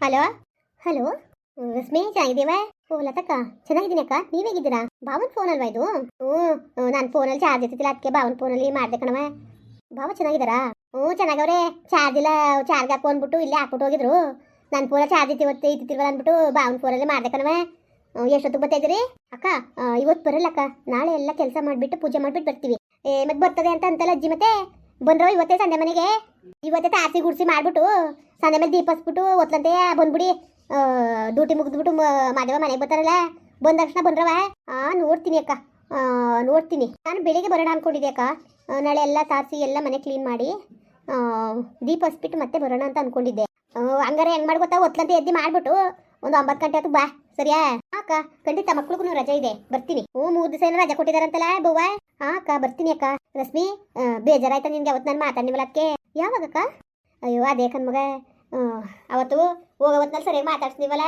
Hello? Hello? Rashmi, ಚೆನ್ನಾಗಿದ್ದೀವ? ಓ, ಲತಕ್ಕ, ಚೆನ್ನಾಗಿದ್ದೀನಿ ಅಕ್ಕ. ನೀವ್ ಹೇಗಿದ್ದೀರಾ? ಬಾವನ್ ಫೋನ್ ಅಲ್ವಾ ಇದು? ಹ್ಞೂ ನನ್ನ ಫೋನಲ್ಲಿ ಚಾರ್ಜ್ ಇರ್ತಿಲ್ಲ ಅದಕ್ಕೆ ಭಾವನ್ ಫೋನಲ್ಲಿ ಮಾಡಿದೆ ಕಣವ ಬಾವ ಚೆನ್ನಾಗಿದ್ದಾರಾ? ಹ್ಞೂ ಚೆನ್ನಾಗವ್ರೆ. ಚಾರ್ಜ್ ಇಲ್ಲ ಚಾರ್ಜ್ ಹಾಕು ಅಂದ್ಬಿಟ್ಟು ಇಲ್ಲೇ ಹಾಕ್ಬಿಟ್ಟು ಹೋಗಿದ್ರು. ನನ್ನ ಫೋನ ಚಾರ್ಜ್ ಇತ್ತು ಇತ್ತಿರ್ವಲ್ಲ ಅಂದ್ಬಿಟ್ಟು ಬಾವನ್ ಫೋನಲ್ಲಿ ಮಾಡಿದೆ ಕಣವ ಎಷ್ಟೊತ್ತಿಗೆ ಬರ್ತಾ ಅಕ್ಕ ಇವತ್ತು ಬರಲ್ಲ ಅಕ್ಕ. ನಾಳೆ ಎಲ್ಲ ಕೆಲಸ ಮಾಡಿಬಿಟ್ಟು ಪೂಜೆ ಮಾಡಿಬಿಟ್ಟು ಬರ್ತೀವಿ. ಏ, ಮತ್ತೆ ಬರ್ತದೆ ಅಂತ ಅಂತಲ್ಲ ಅಜ್ಜಿ ಮತ್ತೆ? ಬಂದ್ರೋ ಇವತ್ತೇ ಸಂಡೆ ಮನೆಗೆ? ಇವತ್ತೇ ತಾಸಿ ಗುಡ್ಸಿ ಮಾಡ್ಬಿಟ್ಟು ಸಂಜೆ ಮೇಲೆ ದೀಪ ಹಚ್ಬಿಟ್ಟು ಒತ್ಲಂತೆ ಬಂದ್ಬಿಡಿ. ಡ್ಯೂಟಿ ಮುಗಿದ್ಬಿಟ್ಟು ಮಾದೇವ ಮನೆಗೆ ಬರ್ತಾರಲ್ಲ ಬಂದ ತಕ್ಷಣ ಬಂದ್ರವ? ನೋಡ್ತೀನಿ ಅಕ್ಕ. ನೋಡ್ತೀನಿ. ನಾನು ಬೆಳಿಗ್ಗೆ ಬರೋಣ ಅನ್ಕೊಂಡಿದ್ದೆ ಅಕ್ಕ. ನಾಳೆ ಎಲ್ಲ ತಾರಿಸಿ ಎಲ್ಲ ಮನೆ ಕ್ಲೀನ್ ಮಾಡಿ ದೀಪ ಹಚ್ಬಿಟ್ಟು ಮತ್ತೆ ಬರೋಣ ಅಂತ ಅನ್ಕೊಂಡಿದ್ದೆ. ಆ, ಹಂಗಾರೆ ಹೆಂಗ್ ಮಾಡಿ ಗೊತ್ತಾ ಒತ್ಲಂತೆ ಎದ್ದು ಮಾಡಿಬಿಟ್ಟು ಒಂದು ಒಂಬತ್ತು ಗಂಟೆ ಆಯ್ತು ಬಾ ಸರಿಯಾ? ಅಕ್ಕ ಖಂಡಿತ ಮಕ್ಳಿಗೂ ರಜೆ ಇದೆ ಬರ್ತೀನಿ. ಹ್ಞೂ ಮೂರು ದಿವಸ ರಜೆ ಕೊಟ್ಟಿದಾರಂತಲ್ಲ ಬವ್ವ? ಅಕ್ಕ ಬರ್ತೀನಿ ಅಕ್ಕ. ರಶ್ಮಿ ಬೇಜಾರಾಯ್ತಾ ನಿನ್ಗೆ ಅವತ್ತು ನಾನು ಮಾತಾಡಿವಲ್ಲ ಅದಕ್ಕೆ ಯಾವಾಗಕ್ಕ ಅಯ್ಯೋ ಅದೇ ಕಣ್ಮಗ ಅವತ್ತು ಹೋಗೋವತ್ನಲ್ಲಿ ಸರಿಯಾಗಿ ಮಾತಾಡ್ಸ್ನಿವಲ್ಲ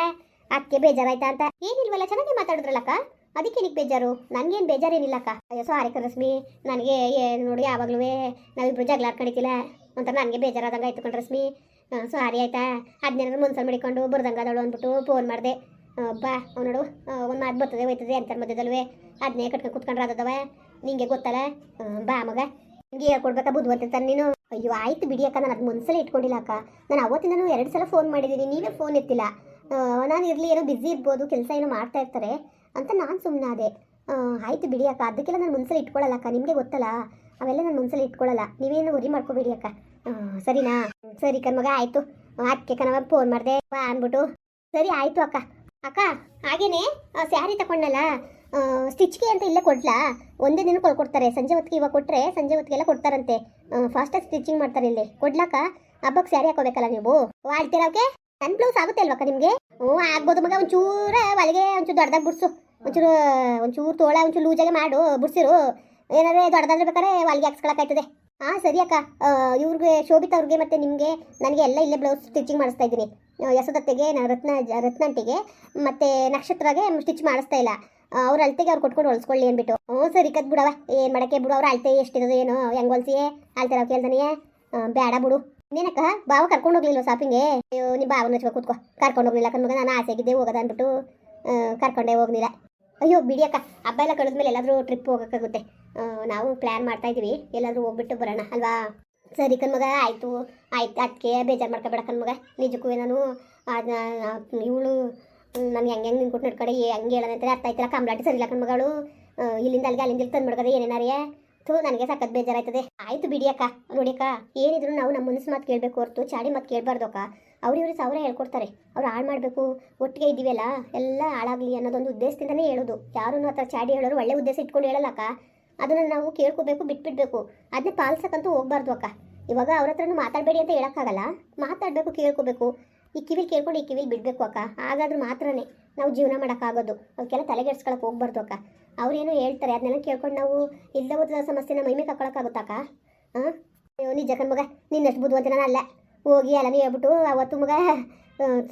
ಅದಕ್ಕೆ ಬೇಜಾರಾಯ್ತಾ ಅಂತ? ಏನಿಲ್ವಲ್ಲ, ಚೆನ್ನಾಗಿ ಮಾತಾಡಿದ್ರಲ್ಲಕ್ಕ? ಅದಕ್ಕೆ ನಿಕ್ ಬೇಜಾರು? ನನಗೇನು ಬೇಜಾರೇನಿಲ್ಲಕ್ಕ? ಅಯ್ಯೋ ಸಾರಿ ರಶ್ಮಿ. ನನಗೆ ಏನು ನೋಡಿ, ಯಾವಾಗಲೂ ನಾವಿಬ್ರು ಜಗಳ ಆಡ್ಕೊಂಡಿದ್ದಿಲ್ಲ. ಒಂಥರ ನನಗೆ ಬೇಜಾರಾದಂಗೆ ಆಯ್ತು ಕಣ್ ರಶ್ಮಿ. ಸಾರಿ ಆಯ್ತಾ? ಅದನ್ನೇನಾದ್ರು ಮುನ್ಸಲ್ ಮಾಡಿಕೊಂಡು ಬರ್ದಂಗದಳು ಅಂದ್ಬಿಟ್ಟು ಫೋನ್ ಮಾಡಿದೆ. ಬಾ ಅವ್ನು ನೋಡು ಒಂದು ಮಾತು ಬರ್ತದೆ, ಹೋಯ್ತದೆ ಅಂತ ಮಧ್ಯದಲ್ವೇ. ಅದನ್ನೇ ಕಟ್ಕೊಂಡು ಕುತ್ಕೊಂಡ್ರೆ ಅದದವ ನಿಂಗೆ ಗೊತ್ತಲ್ಲ? ಬಾ ಮಗ. ನಿಂಗೆ ಹೇಳ್ಕೊಡ್ಬೇಕಾ ತಾನೆ ನೀನು? ಅಯ್ಯೋ, ಆಯ್ತು ಬಿಡಿ ಅಕ್ಕ, ನಾನು ಅದು ಮುನ್ಸಲ ಇಟ್ಕೊಂಡಿಲ್ಲ ಅಕ್ಕ. ನಾನು ಅವತ್ತಿಂದನೂ ಎರಡು ಸಲ ಫೋನ್ ಮಾಡಿದ್ದೀನಿ ನೀವೇ ಫೋನ್ ಎತ್ತಿಲ್ಲ. ನಾನು ಇರಲಿ, ಏನೋ ಬ್ಯುಸಿ ಇರ್ಬೋದು, ಕೆಲಸ ಏನೋ ಮಾಡ್ತಾ ಇರ್ತಾರೆ ಅಂತ ನಾನು ಸುಮ್ಮನೆ ಅದೇ ಆಯ್ತು ಬಿಡಿ ಅಕ್ಕ, ಅದಕ್ಕೆಲ್ಲ ನಾನು ಮುನ್ಸಲ ಇಟ್ಕೊಳ್ಳಲ್ಲ ಅಕ್ಕ, ನಿಮಗೆ ಗೊತ್ತಲ್ಲ? ಅವೆಲ್ಲ ನಾನು ಮುನ್ಸಲ ಇಟ್ಕೊಳ್ಳಲ್ಲ ನೀವೇನು ಉರಿ ಮಾಡ್ಕೋಬೇಡಿ ಅಕ್ಕ. ಸರಿನಾ? ಸರಿ ಕಣ್ಮಗ ಆಯಿತು. ಅದಕ್ಕೆ ಕಣವ ಫೋನ್ ಮಾಡಿದೆ. ಬಾ ಅಂದ್ಬಿಟ್ಟು. ಸರಿ, ಆಯಿತು ಅಕ್ಕ. ಅಕ್ಕ, ಹಾಗೇನೆ ಸ್ಯಾರಿ ತಗೊಂಡಲ್ಲ ಸ್ಟಿಚ್ಗೆ ಅಂತ ಇಲ್ಲೇ ಕೊಡ್ಲಾ? ಒಂದೇ ದಿನ ಕೊಡ್ಕೊಡ್ತಾರೆ ಸಂಜೆ ಹೊತ್ತಿಗೆ ಇವಾಗ ಕೊಟ್ಟರೆ ಸಂಜೆ ಹೊತ್ತಿಗೆಲ್ಲ ಕೊಡ್ತಾರಂತೆ. ಫಾಸ್ಟಾಗಿ ಸ್ಟಿಚಿಂಗ್ ಮಾಡ್ತಾರೆ ಇಲ್ಲಿ. ಕೊಡ್ಲಾಕ ಹಬ್ಬಕ್ಕೆ ಸ್ಯಾರಿ ಹಾಕೋಬೇಕಲ್ಲ ನೀವು? ಆಡ್ತೀರವ್ಕೆ ನನ್ನ ಬ್ಲೌಸ್ ಆಗುತ್ತೆ ಅಲ್ವಕ್ಕ ನಿಮಗೆ? ಹ್ಞೂ, ಆಗ್ಬೋದು ಮಗ. ಒಂಚೂರ ಒಳಗೆ, ಒಂಚೂರು ದೊಡ್ಡದಾಗಿ ಬಿಡ್ಸು. ಒಂಚೂರು ಒಂಚೂರು ತೋಳ, ಒಂಚೂರು ಲೂಜಾಗೆ ಮಾಡು, ಬಿಡ್ಸಿರು. ಏನಾದ್ರೆ ದೊಡ್ಡದಾದ್ರೆ ಬೇಕಾದ್ರೆ ಒಳಗೆ ಹಾಕ್ಸ್ಕೊಳಕ್ಕಾಯ್ತದೆ. ಹಾಂ ಸರಿ ಅಕ್ಕ. ಇವ್ರಿಗೆ, ಶೋಭಿತಾ ಅವ್ರಿಗೆ ಮತ್ತು ನಿಮಗೆ ನನಗೆ ಎಲ್ಲ ಇಲ್ಲೇ ಬ್ಲೌಸ್ ಸ್ಟಿಚಿಂಗ್ ಮಾಡಿಸ್ತಾ ಇದ್ದೀನಿ. ಯಶೋದತ್ತೆಗೆ ನಾನು ರತ್ನ, ರತ್ನಂಟಿಗೆ, ಮತ್ತು ನಕ್ಷತ್ರಗೆ ಸ್ಟಿಚ್ ಮಾಡಿಸ್ತಾ ಇಲ್ಲ. ಅವ್ರ ಅಳತೆಗೆ ಅವ್ರು ಕೊಟ್ಕೊಂಡು ಹೊಲ್ಸ್ಕೊಳ್ಳಿ ಅಂದ್ಬಿಟ್ಟು. ಹ್ಞೂ ಸರಿ, ಕದ್ ಬಿಡವ ಏನು ಮಾಡಕ್ಕೆ ಬಿಡು ಅವ್ರ ಅಳ್ತೆ ಎಷ್ಟಿರೋದು ಏನು, ಹೆಂಗ್ ಹೊಲ್ಸಿಯೇ? ಅಳ್ತಾರ ಕೇಳ್ದಾನೆಯೇ ಬೇಡ ಬಿಡು. ನೀನಕ್ಕ ಬಾವ ಕರ್ಕೊಂಡು ಹೋಗ್ಲಿಲ್ಲ ಶಾಪಿಂಗೆ ಅಯ್ಯೋ ನಿಮ್ಮ ಬಾವನ ಹಚ್ಕೊ ಕೂತ್ಕೋ. ಕರ್ಕೊಂಡು ಹೋಗ್ಲಿಲ್ಲ ಕಣ್ಮಗ ನಾನು ಆಸೆಗಿದ್ದೆ ಹೋಗೋದ ಅಂದ್ಬಿಟ್ಟು ಕರ್ಕೊಂಡೇ ಹೋಗ್ಲಿಲ್ಲ. ಅಯ್ಯೋ, ಬಿಡಿ ಅಕ್ಕ. ಹಬ್ಬ ಎಲ್ಲ ಕಳೆದ್ಮೇಲೆ ಎಲ್ಲಾದರೂ ಟ್ರಿಪ್ ಹೋಗೋಕ್ಕಾಗುತ್ತೆ. ನಾವು ಪ್ಲ್ಯಾನ್ ಮಾಡ್ತಾ ಇದ್ದೀವಿ. ಎಲ್ಲಾದರೂ ಹೋಗ್ಬಿಟ್ಟು ಬರೋಣ, ಅಲ್ವಾ? ಸರಿ ಕಣ್ಮಗ ಆಯಿತು. ಆಯ್ತು ಅದಕ್ಕೆ ಬೇಜಾರು ಮಾಡ್ಕೊಬೇಡ ಕಣ್ಮಗ ನಿಜಕ್ಕೂ ನಾನು ಇವಳು ನನಗೆ ಹೆಂಗೆ ಹೆಂಗೆ ಕೊಟ್ಟು ನಡ್ಕಡೆ, ಹೆಂಗೆ ಹೇಳೋಣ ಅಂತ ಅರ್ಥ ಆಯ್ತಲ್ಲ ಕಂಬ್ಲಾಟಿ ಸರಿ ಇಲ್ಲ ಮಗಳು? ಇಲ್ಲಿಂದ ಅಲ್ಲಿಗೆ ಅಲ್ಲಿಂದ ಇಲ್ಲಿ ತಂದು ಮಾಡ್ಕದೆ ಏನೇನಾರಿಯೇ ಥೂ, ನನಗೆ ಸಖತ್ ಬೇಜಾರಾಯ್ತದೆ. ಆಯ್ತು ಬಿಡಿ ಅಕ್ಕ ನೋಡಿ ಅಕ್ಕ ಏನಿದ್ರು ನಾವು ನಮ್ಮ ಮನಸ್ಸು ಮಾತು ಕೇಳಬೇಕು ಹೊರತು, ಚಾಡಿ ಮಾತು ಕೇಳಬಾರ್ದು ಅಕ್ಕ. ಅವ್ರು ಇವ್ರು ಸಾವಿರ ಹೇಳ್ಕೊಡ್ತಾರೆ. ಅವ್ರು ಹಾಳು ಮಾಡಬೇಕು, ಒಟ್ಟಿಗೆ ಇದ್ದೀವಲ್ಲ, ಎಲ್ಲ ಹಾಳಾಗಲಿ ಅನ್ನೋದೊಂದು ಉದ್ದೇಶದಿಂದನೇ ಹೇಳೋದು. ಯಾರೂ ಆ ಥರ ಚಾಡಿ ಹೇಳೋರು ಒಳ್ಳೆ ಉದ್ದೇಶ ಇಟ್ಕೊಂಡು ಹೇಳಲ್ಲಕ್ಕ ಅದನ್ನು ನಾವು ಕೇಳ್ಕೋಬೇಕು, ಬಿಟ್ಬಿಡ್ಬೇಕು. ಅದನ್ನೇ ಪಾಲ್ಸಕ್ಕಂತೂ ಹೋಗ್ಬಾರ್ದು ಅಕ್ಕ. ಇವಾಗ ಅವ್ರ ಹತ್ರನೂ ಮಾತಾಡಬೇಡಿ ಅಂತ ಹೇಳೋಕ್ಕಾಗಲ್ಲ. ಮಾತಾಡಬೇಕು, ಕೇಳ್ಕೋಬೇಕು. ಈ ಕಿವಿಲ್ ಕೇಳ್ಕೊಂಡು ಈ ಕಿವಿಲ್ ಬಿಡಬೇಕು ಅಕ್ಕ. ಹಾಗಾದ್ರೆ ಮಾತ್ರನೇ ನಾವು ಜೀವನ ಮಾಡೋಕ್ಕಾಗೋದು. ಅವಕ್ಕೆಲ್ಲ ತಲೆಗೆಡ್ಸ್ಕೊಳಕ್ಕೆ ಹೋಗ್ಬಾರ್ದು ಅಕ್ಕ. ಅವ್ರೇನೋ ಹೇಳ್ತಾರೆ ಅದನ್ನೆಲ್ಲ ಕೇಳ್ಕೊಂಡು ನಾವು ಇಲ್ಲದ ಹೋದ ಸಮಸ್ಯೆನ ಮೈಮೆ ಕಕ್ಕೊಳಕ್ಕಾಗುತ್ತಕ್ಕ ಹಾಂ? ಅಯ್ಯೋ ಜಗನ್ ಕಣ್ಮಗ ನಿನ್ನಷ್ಟು ಬುದ್ಧಿವಂತ ಅಲ್ಲ. ಹೋಗಿ ಎಲ್ಲನೂ ಹೇಳ್ಬಿಟ್ಟು ಅವತ್ತು ಮಗ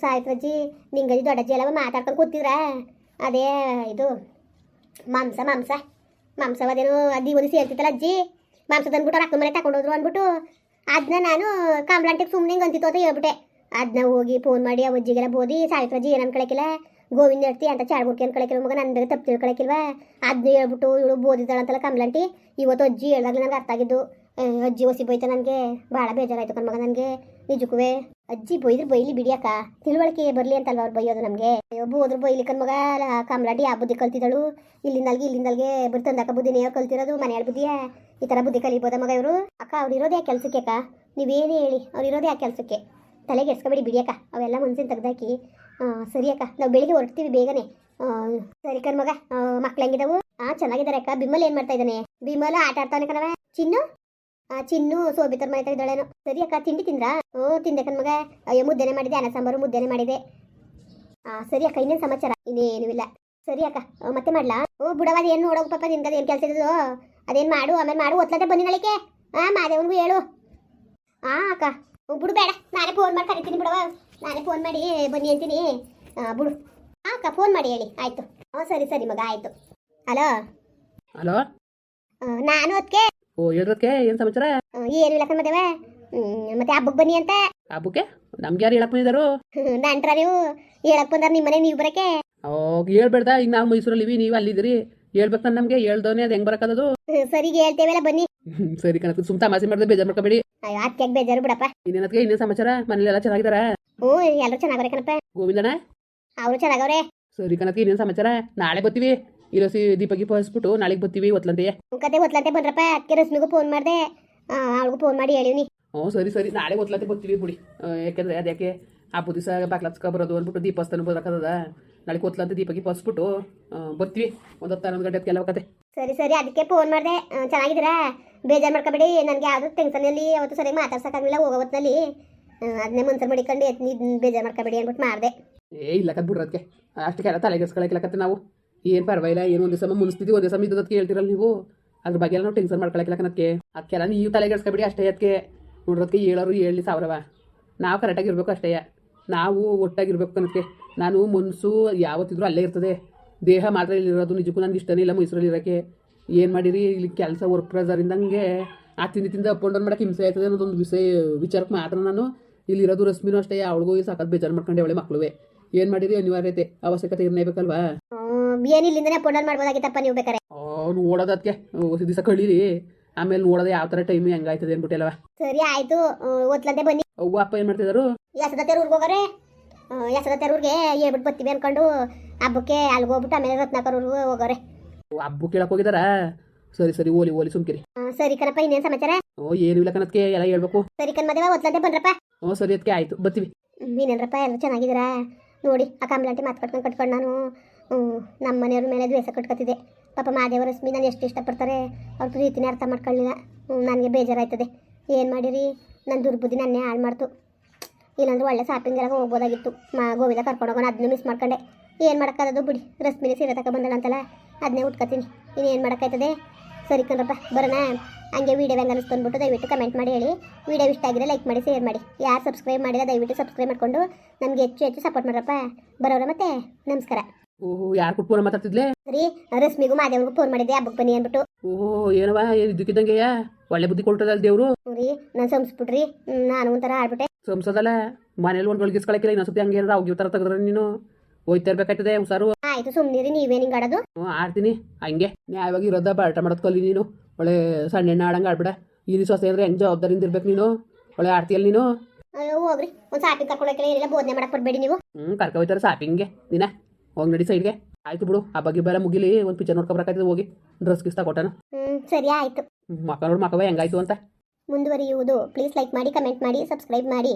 ಸಾಯಿತ್ರಜ್ಜಿ ನಿಂಗಜ್ಜಿ ದೊಡ್ಡಜ್ಜಿ ಎಲ್ಲ ಮಾತಾಡ್ಕೊಂಡು ಕೂತಿದ್ರ. ಅದೇ ಇದು, ಮಾಂಸ ಮಾಂಸ. ಮಾಂಸ ಅದೇನೋ ಅದಿ ಒಂದು ಸೇರ್ತಿತ್ತಲ್ಲ ಅಜ್ಜಿ. ಮಾಂಸ ತಂದ್ಬಿಟ್ಟು ಅವ್ರ ಮನೆ ತಗೊಂಡೋದ್ರು ಅಂದ್ಬಿಟ್ಟು ಅದನ್ನ ನಾನು ಕಾಂಬ್ಲಾಂಟಿಗೆ ಸುಮ್ಮನೆ ಅಂತಿತ್ತು ಅಂತ ಹೇಳ್ಬಿಟ್ಟೆ. ಅದನ್ನ ಹೋಗಿ ಫೋನ್ ಮಾಡಿ ಆ ಅಜ್ಜಿಗೆಲ್ಲ ಬೋದಿ ಸಾವಿತ್ರಜ್ಜಿ ಏನು ಅನ್ಕೊಳಕಿಲ್ಲ ಗೋವಿಂದ ಇರ್ತಿ ಅಂತ ಚಾಡ್ಗುಡ್ಕೆ ಅನ್ಕೊಳಕಿಲ್ಲ ಮಗ? ನನ್ನ ತಪ್ಪು ತಿಳ್ಕೊಳಕಿಲ್ವ ಅದನ್ನ ಹೇಳ್ಬಿಟ್ಟು ಇವಳು ಬೋದಿದ್ದಾಳಂತಲ್ಲ ಕಮ್ಲಂಟಿ ಇವತ್ತು ಅಜ್ಜಿ ಹೇಳ್ದಾಗಲೇ ನನಗೆ ಅರ್ಥ ಆಗಿದ್ದು. ಅಜ್ಜಿ ಹೊಸಿ ಬೈತ ನನಗೆ. ಭಾಳ ಬೇಜಾರಾಯ್ತು ಕಣ್ಮಗ ನನಗೆ. ನಿಜಕ್ಕೂ ಅಜ್ಜಿ ಬೈದ್ರೆ ಬೈಲಿ ಬಿಡಿಯಕ್ಕ ತಿಳುವಳಿಕೆ ಬರಲಿ ಅಂತಲ್ವ ಅವ್ರು ಬೈಯೋದು ನಮಗೆ? ಅಯ್ಯೋ, ಬೋದ್ರು ಬೈಲಿ ಕಣ್ಮಗ ಕಮಲಾಟಿ ಆ ಬುದ್ಧಿ ಕಲ್ತಿದ್ದಳು. ಇಲ್ಲಿಂದಲ್ಗೆ ಇಲ್ಲಿಂದಲ್ಗೆ ಇಲ್ಲಿಂದ ಬುದ್ಧಿ ನೇ ಬುದ್ಧಿನೇ ಕಲ್ತಿರೋದು, ಮನೆಯಾಳ ಬುದ್ಧಿಯ? ಈ ಥರ ಬುದ್ಧಿ ಕಲಿಬೋದ ಮಗ ಇವರು? ಅಕ್ಕ, ಅವ್ರು ಇರೋದೇ ಆ ಕೆಲಸಕ್ಕೆ ಅಕ್ಕ? ನೀವೇನೇ ಹೇಳಿ, ಅವ್ರು ಇರೋದೇ ಆ ಕೆಲಸಕ್ಕೆ? ತಲೆಗೆ ಎಸ್ಕೊಬೇಡಿ ಬಿಡಿಯಕ್ಕ. ಅವೆಲ್ಲ ಮನ್ಸಿನ ತೆಗ್ದಾಕಿ ಸರಿಯಕ್ಕ. ಸರಿ ಅಕ್ಕ ನಾವು ಬೆಳಿಗ್ಗೆ ಹೊರಡ್ತೀವಿ ಬೇಗನೆ. ಸರಿ ಕಣ್ಮಗ ಮಕ್ಳು ಹೆಂಗಿದಾವು? ಆ ಚೆನ್ನಾಗಿದ್ದಾರೆ ಅಕ್ಕ. ಬಿಮಲ್ ಏನು ಮಾಡ್ತಾ ಇದ್ದಾನೆ? ಬಿಮಲ್ ಆಟ ಆಡ್ತಾನೆ ಕಣವ ಚಿನ್ನು? ಆ, ಚಿನ್ನು ಸೋಬಿತರ ಮಾಡ್ತಾ ಇದ್ದಾಳೇನೋ. ಸರಿ ಅಕ್ಕ, ತಿಂಡಿ ತಿಂದ್ರಾ? ಹ್ಞೂ ತಿಂದೆ ಕಣ್ಮಗ ಅಯ್ಯೋ, ಮುದ್ದೆನೆ ಮಾಡಿದೆ, ಅನ್ನ ಸಾಂಬಾರು ಮುದ್ದೆನೆ ಮಾಡಿದೆ. ಆ, ಸರಿ ಅಕ್ಕ, ಇನ್ನೇನು ಸಮಾಚಾರ? ಇನ್ನೇನು ಇಲ್ಲ. ಸರಿ ಅಕ್ಕ ಮತ್ತೆ ಮಾಡ್ಲಾ? ಓ ಬುಡವ ಏನು ನೋಡೋ ಪಾಪ ಏನು ಕೆಲಸ ಇದ್ದದು? ಅದೇನು ಮಾಡು, ಆಮೇಲೆ ಮಾಡು ಒತ್ಲತೆ ಬನ್ನಿಗಳಕ್ಕೆ ಆ ಹಾಂ ಮಾದೇವನ್ಗೂ ಹೇಳು. ಹಾಂ ಅಕ್ಕ. ಬಿಡು ಬೇಡ. ನಾನೇ ಫೋನ್ ಮಾಡಿ ಕರಿತೀನಿ ಬಿಡವ ನಾನೇ ಫೋನ್ ಮಾಡಿ ಬನ್ನಿ ಅಂತೀನಿ. ಬಿಡು. ಹಾಂ ಅಕ್ಕ ಫೋನ್ ಮಾಡಿ ಹೇಳಿ. ಆಯಿತು. ಹ್ಞೂ ಸರಿ ಸರಿ ಮಗ ಆಯ್ತು. ಹಲೋ ಹಲೋ ನಾನು ಅದಕ್ಕೆ ಓ ಹೇಳ್ರಕ್ಕೆ ಏನು ಸಮಾಚಾರ? ಏನು ಇಲ್ಲ ಕಣ್ಮದೇವ ಮತ್ತೆ ಹಬ್ಬಕ್ಕೆ ಬನ್ನಿ ಅಂತ. ಹಬ್ಬಕ್ಕೆ? ನಮ್ಗೆ ಯಾರು ಹೇಳಕ್ ಬಂದಿದ್ದಾರು ನಂತರ ನೀವು. ಹೇಳಕ್ ಬಂದಾರ ನಿಮ್ಮನೆ ನೀವು ಬರಕ್ಕೆ. ಓ ಹೇಳ್ಬೇಡ್ದ ಈಗ ನಾವು ಮೈಸೂರಲ್ಲಿ ನೀವು ಅಲ್ಲಿದ್ದೀರಿ. ಹೇಳ್ಬೇಕು ನಮ್ಗೆ ಹೇಳ್ದವನೇ ಅದು ಹೆಂಗ್ ಬರಕ್ಕದದು ಹ್ಮ್, ಸರಿಗೆ ಹೇಳ್ತೇವೆಲ್ಲ ಬನ್ನಿ. ಸರಿ ಕಣಕ್ಕೆ ಸುಮ್ ಮಾಸಿ ಮಾಡಿದ್ರೆ ಬೇಜಾರ್ ಮಾಡ್ಕೋಬೇಡಿ. ಅಯ್ಯೋ ಅದಕ್ಕೆ ಬೇಜಾರು ಬಿಡಪ್ಪ. ಇನ್ನೇನತ್ಗೆ ಇನ್ನೇನ್ ಸಮಾಚಾರ? ಮನೇಲೆಲ್ಲ ಚೆನ್ನಾಗಿದಾರ? ಹ್ಞೂ ಎಲ್ಲರೂ ಚೆನ್ನಾಗವ್ರೆ ಕಣಪ್ಪ. ಗೋವಿಂದನ ಅವರು ಚೆನ್ನಾಗವ್ರೆ ಸರಿ ಕಣಕ್ಕೆ ಇನ್ನೇನ್ ಸಮಾಚಾರ? ನಾಳೆ ಬರ್ತೀವಿ. ಇರೋಸಿ ದೀಪ ಗೀಪ ಹಚ್ಬಿಟ್ಟು ನಾಳೆಗೆ ಬರ್ತೀವಿ ಒತ್ಲಂತೆ ಕತೆ ಒತ್ಲಂತೆ ಬಂದ್ರಪ್ಪ. ಅದಕ್ಕೆ ರಶ್ಮಿಗೂ ಫೋನ್ ಮಾಡಿದೆ. ಅವಳಿಗೂ ಫೋನ್ ಮಾಡಿ ಹೇಳಿವ್ನಿ. ಹ್ಞೂ ಸರಿ ಸರಿ. ನಾಳೆ ಒತ್ಲಂತೆ ಬರ್ತೀವಿ ಬಿಡಿ. ಯಾಕಂದ್ರೆ ಯಾಕೆಂದ್ರೆ ಅದಕ್ಕೆ ಹಬ್ಬದ ದಿವಸ ಬಾಕ್ಲತ್ಕ ಬರೋದು ಅಂದ್ಬಿಟ್ಟು ದೀಪ ಬರಕದ ಬರೋಕ್ಕದ ನಾಳೆ ಕೂತ್ಲಂತ ದೀಪಕ್ಕೆ ಬಸ್ಬಿಟ್ಟು ಬರ್ತೀವಿ. ಒಂದು ಹತ್ತು ಹನ್ನೊಂದು ಗಂಟೆ ಕೆಲವು ಕತೆ ಸರಿ ಸರಿ ಅದಕ್ಕೆ ಫೋನ್ ಮಾಡಿದೆ. ಚೆನ್ನಾಗಿದ್ದೀರಾ? ಬೇಜಾರು ಮಾಡ್ಕೊಬೇಡಿ. ನನಗೆ ಯಾವುದು ಟೆನ್ಷನಲ್ಲಿ ಅವತ್ತು ಸರಿ ಮಾತಾಡ್ಸೋಕ್ಕಾಗಲಿಲ್ಲ ಹೋಗೋ ಹೊತ್ತಿನಲ್ಲಿ ಅದನ್ನೇ ಮನ್ಸರ್ ಮಡಿಕೊಂಡು ಬೇಜಾರು ಮಾಡ್ಕೊಬೇಡಿ ಅಂದ್ಬಿಟ್ಟು ಮಾಡಿದೆ. ಏ ಇಲ್ಲ ಕದ್ ಬಿಡ್ರಿ ಅದಕ್ಕೆ ತಲೆ ತಲೆಗೆಸ್ಕೊಳಕ್ಕಿಲ್ಲಕತ್ತೆ ನಾವು. ಏನು ಪರವಾಗಿಲ್ಲ ಏನು ಒಂದು ಸಮ ಮುನ್ಸ್ತಿದ್ವಿ ಒಂದು ಸಮ ಇದ್ದದಕ್ಕೆ ಹೇಳ್ತಿರಲ್ಲ ನೀವು. ಅದ್ರ ಬಗ್ಗೆ ಎಲ್ಲ ನಾವು ಟೆನ್ಷನ್ ಮಾಡ್ಕೊಳಕ್ಕಿಲ್ಲಕನಕ್ಕೆ ಅದಕ್ಕೆಲ್ಲ ನೀವು ತಲೆಗೆಡ್ಸ್ಕೊಬೇಡಿ ಅಷ್ಟೇ ಅದಕ್ಕೆ ನೋಡ್ರದಕ್ಕೆ ಹೇಳೋರು ಹೇಳಿ ಸಾವಿರವ. ನಾವು ಕರೆಕ್ಟಾಗಿರ್ಬೇಕು ಅಷ್ಟೇ. ನಾವು ಒಟ್ಟಾಗಿರ್ಬೇಕು ಅನ್ನೋಕ್ಕೆ ನಾನು ಮನಸ್ಸು ಯಾವತ್ತಿದ್ರೂ ಅಲ್ಲೇ ಇರ್ತದೆ. ದೇಹ ಮಾತ್ರ ಇಲ್ಲಿರೋದು ನಿಜಕ್ಕೂ ನನಗೆ ಇಷ್ಟನೇ ಇಲ್ಲ ಮೈಸೂರಲ್ಲಿ ಇರೋಕ್ಕೆ. ಏನು ಮಾಡಿರಿ? ಇಲ್ಲಿ ಕೆಲಸ ವರ್ಕ್ ಪ್ರೆಸರ್ ಹಂಗೆ ಆ ತಿಂದು ತಿಂದು ಅಪ್ ಡೌನ್ ಮಾಡೋಕೆ ಹಿಂಸೆ ಆಯ್ತದೆ ಅನ್ನೋದೊಂದು ವಿಷಯ ವಿಚಾರಕ್ಕೆ ಮಾತ್ರ ನಾನು ಇಲ್ಲಿರೋದು ರಶ್ಮಿನೂ ಅಷ್ಟೇ. ಅವಳಿಗೂ ಸಾಕತ್ತು ಬೇಜಾರು ಮಾಡ್ಕೊಂಡೆ ಅವಳೆ ಮಕ್ಕಳುವೆ ಏನು ಮಾಡಿರಿ? ಅನಿವಾರ್ಯತೆ. ಅವಶ್ಯಕತೆ ಇರಲೇಬೇಕಲ್ವಾ? ಏನು ಇಲ್ಲಿಂದನೇ ಅಪ್ ಮಾಡ್ಬೋದಾಗಿತ್ತಪ್ಪ ನೀವು ಬೇಕಾರೆ ಅವನು ಓಡೋದಕ್ಕೆ ಹೊಸ ದಿವಸ ಕಳೀರಿ. ಆಮೇಲೆ ನೋಡದೆ ಯಾವ ತರ ಟೈಮ್ ಹೆಂಗಾಯ್ತದೆ ಅಂದ್ಬಿಟ್ಟಲ್ವ ಸರಿ ಆಯ್ತು ಒತ್ಲಂತೆ ಬನ್ನಿ. ಅವ್ವ ಅಪ್ಪ ಏನು ಮಾಡ್ತಿದ್ರು? ಯಸದ ತೆರೂರ್ಗೆ ಹೋಗೋರೆ ಯಸದ ಏ ಹೇಳ್ಬಿಟ್ಟು ಬರ್ತೀವಿ ಅನ್ಕೊಂಡು ಹಬ್ಬಕ್ಕೆ ಅಲ್ಲಿಗೆ ಹೋಗ್ಬಿಟ್ಟು ಆಮೇಲೆ ರತ್ನಾಕರೂರ್ಗೆ ಹೋಗೋರೆ ಹಬ್ಬ ಕೇಳಕ್ ಹೋಗಿದಾರ? ಸರಿ ಸರಿ ಓಲಿ ಓಲಿ ಸುಮ್ಕಿರಿ. ಸರಿ ಕಣಪ್ಪ ಇನ್ನೇನ್ ಸಮಾಚಾರ? ಓ ಏನು ಇಲ್ಲ ಕಣಕ್ಕೆ ಎಲ್ಲ ಹೇಳ್ಬೇಕು. ಸರಿ ಕಣ್ ಮದುವೆ ಒತ್ಲಂತೆ ಬನ್ರಪ್ಪ. ಓ ಸರಿ ಅದಕ್ಕೆ ಆಯ್ತು ಬರ್ತೀವಿ. ನೀನೇನ್ರಪ್ಪ ಎಲ್ಲ ಚೆನ್ನಾಗಿದ್ದೀರಾ? ನೋಡಿ ಆ ಕಮಲಾಂಟಿ ಮಾತು ಕಟ್ಕೊಂಡು ಕಟ್ಕೊಂಡು ನಾನು ನಮ್ಮ ಮನೆಯವ್ರ ಮೇಲೆ ದ್ವೇಷ ಕಟ್ಕೊತಿದ್ದೆ ಪಾಪ ಮಾದೇವ ರಶ್ಮಿ ನಾನು ಎಷ್ಟು ಇಷ್ಟಪಡ್ತಾರೆ. ಅವ್ರ ಪ್ರೀತಿನೇ ಅರ್ಥ ಮಾಡ್ಕೊಳ್ಳಿಲ್ಲ ನನಗೆ ಬೇಜಾರಾಯ್ತದೆ. ಏನು ಮಾಡಿರಿ? ನನ್ನ ದುರ್ಬುದ್ಧಿ ನನ್ನೇ ಹಾಳು ಮಾಡ್ತು. ಇಲ್ಲಾಂದ್ರೆ ಒಳ್ಳೆ ಶಾಪಿಂಗ್ ಎಲ್ಲ ಹೋಗ್ಬೋದಾಗಿತ್ತು. ಮಾ, ಗೋವಿಂದ ಕರ್ಕೊಂಡು ಹೋಗೋಣ ಅದನ್ನ ಮಿಸ್ ಮಾಡ್ಕೊಂಡೆ. ಏನು ಮಾಡೋಕ್ಕಾಗದು ಬಿಡಿ. ರಶ್ಮಿನೇ ಸೀರೆ ತಕ ಬಂದಳ ಅಂತಲ್ಲ ಅದನ್ನೇ ಉಟ್ಕೊತೀನಿ. ಇನ್ನೇನು ಮಾಡೋಕ್ಕಾಯ್ತದೆ? ಸರಿ ಕಣ್ರಪ್ಪ, ಬರೋಣ. ಹಂಗೆ ವೀಡಿಯೋ ಹೆಂಗೆ ಅನಿಸ್ತು ದಯವಿಟ್ಟು ಕಮೆಂಟ್ ಮಾಡಿ ಹೇಳಿ. ವೀಡಿಯೋ ಇಷ್ಟ ಆಗಿದ್ರೆ ಲೈಕ್ ಮಾಡಿ ಶೇರ್ ಮಾಡಿ. ಯಾರು ಸಬ್ಸ್ಕ್ರೈಬ್ ಮಾಡಿದ್ರೆ ದಯವಿಟ್ಟು ಸಬ್ಸ್ಕ್ರೈಬ್ ಮಾಡಿಕೊಂಡು ನಮಗೆ ಹೆಚ್ಚು ಹೆಚ್ಚು ಸಪೋರ್ಟ್ ಮಾಡ್ರಪ್ಪ. ಬರೋರ ಮತ್ತೆ, ನಮಸ್ಕಾರ. ಓಹೋ ಯಾರು ಕೊಟ್ಟು ಮಾತಾಡ್ತಿದ್ಲೆ? ಸರಿ ರಶ್ಮಿಗೂ ಮಾದೇವ್ರಿಗೂ ಫೋನ್ ಮಾಡಿದ್ದೆ ಹಬ್ಬಕ್ಕೆ ಬನ್ನಿ ಅಂದ್ಬಿಟ್ಟು. ಓಹೋ ಏನವ ಇದಕ್ಕಿದ್ದಂಗೆಯ ಒಳ್ಳೆ ಬುದ್ಧಿ ಕೊಡ್ತದಲ್ಲ ದೇವ್ರು. ರೀ ನಾನು ಸಂಸ್ಬಿಟ್ರಿ ನಾನು ಒಂಥರ ಆಡ್ಬಿಟ್ಟೆ. ಸಂಸದಲ್ಲ ಮನೇಲಿ ಒಂದು ಒಳಗಿಸ್ಕೊಳಕಿಲ್ಲ ಇನ್ನೊಂದ್ಸತಿ ಹಂಗೆ ಏನಾರ ಅವ್ಗಿ ಥರ ತೆಗೆದ್ರೆ ನೀನು. ಹೋಯ್ತಾ ಇರ್ಬೇಕಾಯ್ತದೆ ಹುಷಾರು. ಆಯ್ತು ಸುಮ್ಮನಿರಿ ನೀವೇನು ಹಿಂಗೆ ಆಡೋದು. ಹ್ಞೂ ಆಡ್ತೀನಿ ಹಂಗೆ. ನ್ಯಾಯವಾಗಿ ಇರೋದ ಬಾಟ ಮಾಡೋದು ಕಲಿ ನೀನು. ಒಳ್ಳೆ ಸಣ್ಣ ಎಣ್ಣೆ ಆಡಂಗ ಆಡ್ಬಿಡ. ಈ ಸೊಸೆ ಅಂದ್ರೆ ಹೆಂಗೆ ಜವಾಬ್ದಾರಿಯಿಂದ ಇರ್ಬೇಕು ನೀನು? ಒಳ್ಳೆ ಆಡ್ತೀಯಲ್ಲ ನೀನು? ಅಯ್ಯೋ ಹೋಗ್ರಿ ಒಂದು ಸಾಪಿಂಗ್ ಕರ್ಕೊಳಕ್ಕೆ ಏನಿಲ್ಲ ಬೋಧನೆ ಮಾಡಕ್ಕೆ ಕೊಡಬೇಡಿ ನೀವು. ಹ್ಞೂ ಕರ್ಕೊ ಹೋಯ್ತಾರೆ ಶಾಪಿಂಗ್ಗೆ ದಿನ. ಹೋಗಿ ನಡಿ ಸೈಡ್ಗೆ ಆಯ್ತು ಬಿಡು ಆ ಬಗ್ಗೆ ಬೇರೆ ಮುಗಿಲಿ ಒಂದು ಪಿಕ್ಚರ್ ನೋಡ್ಕೊಬರಕಾಯ್ತದೆ ಹೋಗಿ. ಡ್ರೆಸ್ ಕಿಸ್ತಾ ತಗೊಟ್ಟಾನ ಹ್ಞೂ ಸರಿ ಆಯ್ತು. ಮಕ್ಕ ನೋಡ್ ಮಕ್ಕವ ಹೆಂಗಾಯ್ತು ಅಂತ. ಮುಂದುವರಿಯುವುದು. ಪ್ಲೀಸ್ ಲೈಕ್ ಮಾಡಿ ಕಮೆಂಟ್ ಮಾಡಿ ಸಬ್ಸ್ಕ್ರೈಬ್ ಮಾಡಿ.